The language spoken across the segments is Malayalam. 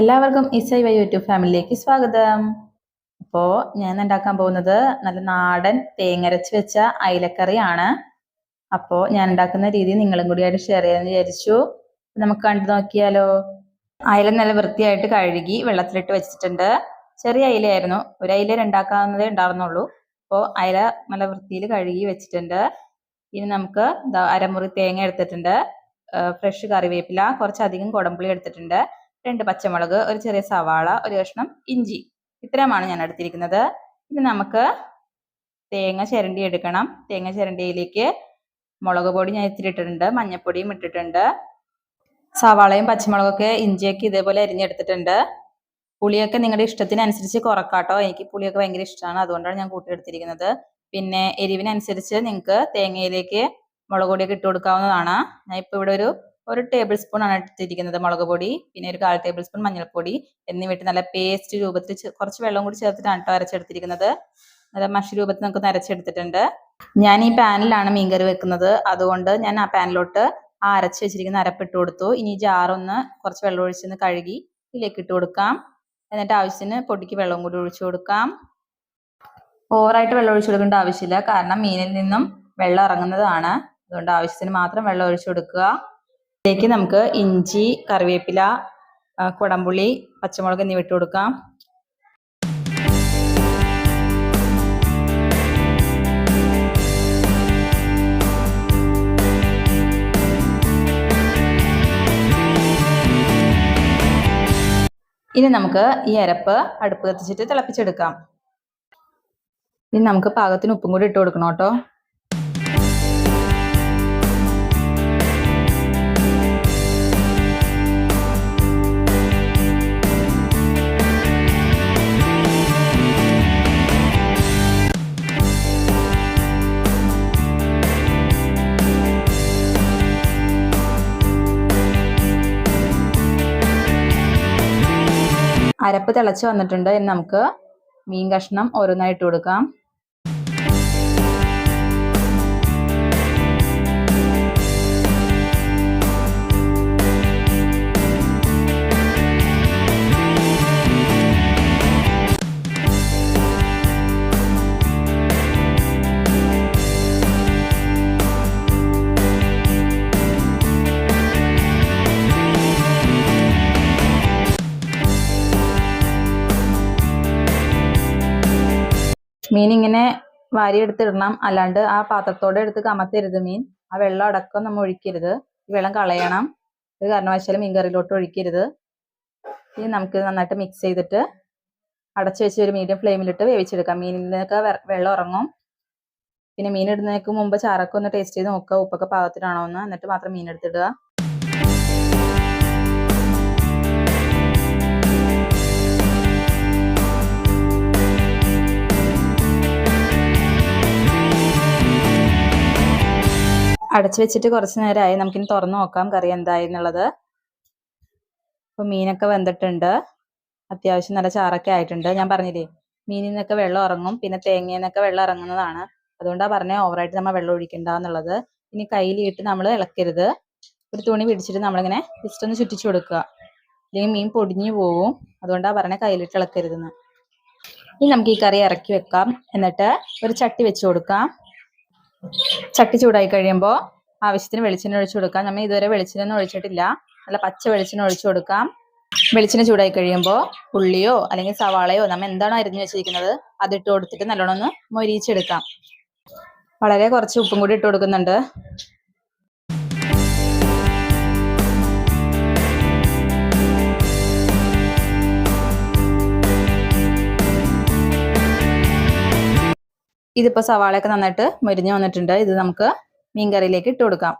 എല്ലാവർക്കും ഇസൈ വൈ യൂട്യൂബ് ഫാമിലിയിലേക്ക് സ്വാഗതം. അപ്പോൾ ഞാൻ ഉണ്ടാക്കാൻ പോകുന്നത് നല്ല നാടൻ തേങ്ങരച്ച് വെച്ച അയിലക്കറിയാണ്. അപ്പോൾ ഞാൻ ഉണ്ടാക്കുന്ന രീതി നിങ്ങളും കൂടി ആയിട്ട് ഷെയർ ചെയ്യാമെന്ന് വിചാരിച്ചു. നമുക്ക് കണ്ടു നോക്കിയാലോ? അയില നല്ല വൃത്തിയായിട്ട് കഴുകി വെള്ളത്തിലിട്ട് വെച്ചിട്ടുണ്ട്. ചെറിയ അയിലയായിരുന്നു. ഒരു അയില രണ്ടാക്കാവുന്നതേ ഉണ്ടാവുന്നുള്ളൂ. അപ്പോൾ അയില നല്ല വൃത്തിയിൽ കഴുകി വെച്ചിട്ടുണ്ട്. ഇനി നമുക്ക് അരമുറി തേങ്ങ എടുത്തിട്ടുണ്ട്. ഫ്രഷ് കറിവേപ്പില കുറച്ചധികം കുടംപുളി എടുത്തിട്ടുണ്ട്. രണ്ട് പച്ചമുളക് ഒരു ചെറിയ സവാള ഒരു കഷ്ണം ഇഞ്ചി. ഇത്രയുമാണ് ഞാൻ എടുത്തിരിക്കുന്നത്. ഇനി നമുക്ക് തേങ്ങ ചിരണ്ടി എടുക്കണം. തേങ്ങ ചിരണ്ടിയിലേക്ക് മുളക് പൊടി ഞാൻ ഇത്തിരി ഇട്ടിട്ടുണ്ട് മഞ്ഞൾപ്പൊടിയും ഇട്ടിട്ടുണ്ട്. സവാളയും പച്ചമുളകൊക്കെ ഇഞ്ചിയൊക്കെ ഇതേപോലെ അരിഞ്ഞെടുത്തിട്ടുണ്ട്. പുളിയൊക്കെ നിങ്ങളുടെ ഇഷ്ടത്തിനനുസരിച്ച് കുറക്കാട്ടോ. എനിക്ക് പുളിയൊക്കെ ഭയങ്കര ഇഷ്ടമാണ്. അതുകൊണ്ടാണ് ഞാൻ കൂട്ടിയെടുത്തിരിക്കുന്നത് പിന്നെ എരിവിനനുസരിച്ച് നിങ്ങൾക്ക് തേങ്ങയിലേക്ക് മുളക് പൊടിയൊക്കെ ഇട്ട് കൊടുക്കാവുന്നതാണ്. ഞാൻ ഇപ്പോൾ ഇവിടെ ഒരു ഒരു ടേബിൾ സ്പൂൺ ആണ് എടുത്തിരിക്കുന്നത് മുളക് പൊടി പിന്നെ ഒരു കാൽ ടേബിൾ സ്പൂൺ മഞ്ഞൾപ്പൊടി എന്നിവയിട്ട് നല്ല പേസ്റ്റ് രൂപത്തിൽ കുറച്ച് വെള്ളം കൂടി ചേർത്തിട്ടാണ് കേട്ടോ അരച്ചെടുത്തിരിക്കുന്നത്. നല്ല മഷി രൂപത്തിൽ നമുക്ക് അരച്ചെടുത്തിട്ടുണ്ട് ഞാൻ ഈ പാനിലാണ് മീൻകറി വെക്കുന്നത്. അതുകൊണ്ട് ഞാൻ ആ പാനിലോട്ട് ആ അരച്ച് വെച്ചിരിക്കുന്ന അരപ്പിട്ട് കൊടുത്തു. ഇനി ജാറൊന്ന് കുറച്ച് വെള്ളം ഒഴിച്ചൊന്ന് കഴുകി ഇതിലേക്ക് ഇട്ട് കൊടുക്കാം. എന്നിട്ട് ആവശ്യത്തിന് പൊടിക്ക് വെള്ളം കൂടി ഒഴിച്ചു കൊടുക്കാം. ഓവറായിട്ട് വെള്ളം ഒഴിച്ചു കൊടുക്കേണ്ട ആവശ്യമില്ല. കാരണം മീനിൽ നിന്നും വെള്ളം ഇറങ്ങുന്നതാണ്. അതുകൊണ്ട് ആവശ്യത്തിന് മാത്രം വെള്ളം ഒഴിച്ചു കൊടുക്കുക. ഇതിലേക്ക് നമുക്ക് ഇഞ്ചി കറിവേപ്പില കുടംപുളി പച്ചമുളക് എന്നിവ ഇട്ട് കൊടുക്കാം. ഇനി നമുക്ക് ഈ അരപ്പ് അടുപ്പ് കത്തിച്ചിട്ട് തിളപ്പിച്ചെടുക്കാം. ഇനി നമുക്ക് പാകത്തിന് ഉപ്പും കൂടി ഇട്ട് കൊടുക്കണം കേട്ടോ. അരപ്പ് തിളച്ച് വന്നിട്ടുണ്ട്. ഇനി നമുക്ക് മീൻ കഷ്ണം ഓരോന്നായിട്ട് കൊടുക്കാം. മീൻ ഇങ്ങനെ വാരിയെടുത്തിടണം. അല്ലാണ്ട് ആ പാത്രത്തോടെ എടുത്ത് കമത്തരുത് മീൻ. ആ വെള്ളം അടക്കം നമ്മൾ ഒഴിക്കരുത്. ഈ വെള്ളം കളയണം. ഒരു കാരണവശാലും മീൻ കറിയിലോട്ട് ഒഴിക്കരുത്. ഇനി നമുക്ക് നന്നായിട്ട് മിക്സ് ചെയ്തിട്ട് അടച്ചു വെച്ച് ഒരു മീഡിയം ഫ്ലെയിമിലിട്ട് വേവിച്ചെടുക്കാം. മീനിൽ നിന്നൊക്കെ വെള്ളം ഇറങ്ങും പിന്നെ മീൻ ഇടുന്നതിന് മുമ്പ് ചാറൊക്കെ ഒന്ന് ടേസ്റ്റ് ചെയ്ത് നോക്കുക. ഉപ്പൊക്കെ പാകത്തിനാണോ എന്ന്. എന്നിട്ട് മാത്രം മീൻ എടുത്തിടുക. അടച്ചു വെച്ചിട്ട് കുറച്ച് നേരമായി നമുക്കിനി തുറന്നു നോക്കാം കറി എന്തായി എന്നുള്ളത്. ഇപ്പൊ മീനൊക്കെ വെന്തിട്ടുണ്ട്. അത്യാവശ്യം നല്ല ചാറൊക്കെ ആയിട്ടുണ്ട്. ഞാൻ പറഞ്ഞില്ലേ മീനിൽ നിന്നൊക്കെ വെള്ളം ഇറങ്ങും. പിന്നെ തേങ്ങയിൽ നിന്നൊക്കെ വെള്ളം ഇറങ്ങുന്നതാണ്. അതുകൊണ്ടാണ് പറഞ്ഞത് ഓവറായിട്ട് നമ്മൾ വെള്ളം ഒഴിക്കണ്ട എന്നുള്ളത്. ഇനി കയ്യിലിട്ട് നമ്മൾ ഇളക്കരുത്. ഒരു തുണി പിടിച്ചിട്ട് നമ്മളിങ്ങനെ ജസ്റ്റ് ഒന്ന് ചുറ്റിച്ചു കൊടുക്കുക. അല്ലെങ്കിൽ മീൻ പൊടിഞ്ഞു പോവും. അതുകൊണ്ടാണ് പറഞ്ഞത് കയ്യിലിട്ട് ഇളക്കരുതെന്ന്. ഇനി നമുക്ക് ഈ കറി ഇറക്കി വെക്കാം. എന്നിട്ട് ഒരു ചട്ടി വെച്ച് കൊടുക്കാം. ചട്ടി ചൂടായി കഴിയുമ്പോൾ ആവശ്യത്തിന് വെളിച്ചെണ്ണ ഒഴിച്ചു കൊടുക്കാം. നമ്മൾ ഇതുവരെ വെളിച്ചെണ്ണ ഒഴിച്ചിട്ടില്ല. നല്ല പച്ച വെളിച്ചെണ്ണ ഒഴിച്ചു കൊടുക്കാം. വെളിച്ചെണ്ണ ചൂടായി കഴിയുമ്പോൾ ഉള്ളിയോ അല്ലെങ്കിൽ സവാളയോ നമ്മൾ എന്താണോ അരിഞ്ഞു വെച്ചിരിക്കുന്നത് അതിട്ട് കൊടുത്തിട്ട് നല്ലോണം ഒന്ന് മൊരിയിച്ചെടുക്കാം. വളരെ കുറച്ച് ഉപ്പും കൂടി ഇട്ട് കൊടുക്കുന്നുണ്ട്. ഇതിപ്പോ സവാളയൊക്കെ നന്നായിട്ട് മരിഞ്ഞു വന്നിട്ടുണ്ട്. ഇത് നമുക്ക് മീൻ കറിയിലേക്ക് ഇട്ട് കൊടുക്കാം.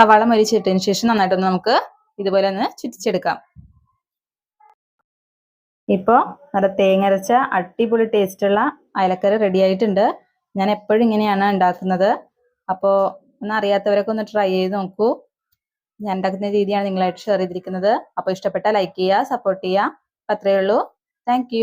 സവാള മരിച്ചിട്ടതിന് ശേഷം നന്നായിട്ടൊന്ന് നമുക്ക് ഇതുപോലെ ഒന്ന് ചുറ്റിച്ചെടുക്കാം. ഇപ്പോൾ നല്ല തേങ്ങരച്ച അടിപൊളി ടേസ്റ്റുള്ള അയലക്കറി റെഡി ആയിട്ടുണ്ട്. ഞാൻ എപ്പോഴും ഇങ്ങനെയാണ് ഉണ്ടാക്കുന്നത്. അപ്പോൾ ഒന്ന് അറിയാത്തവരൊക്കെ ഒന്ന് ട്രൈ ചെയ്ത് നോക്കൂ. ഞാൻ ഉണ്ടാക്കുന്ന രീതിയാണ് നിങ്ങളായിട്ട് ഷെയർ ചെയ്തിരിക്കുന്നത്. അപ്പോൾ ഇഷ്ടപ്പെട്ടാൽ ലൈക്ക് ചെയ്യുക സപ്പോർട്ട് ചെയ്യുക. അത്രയേ ഉള്ളൂ. താങ്ക്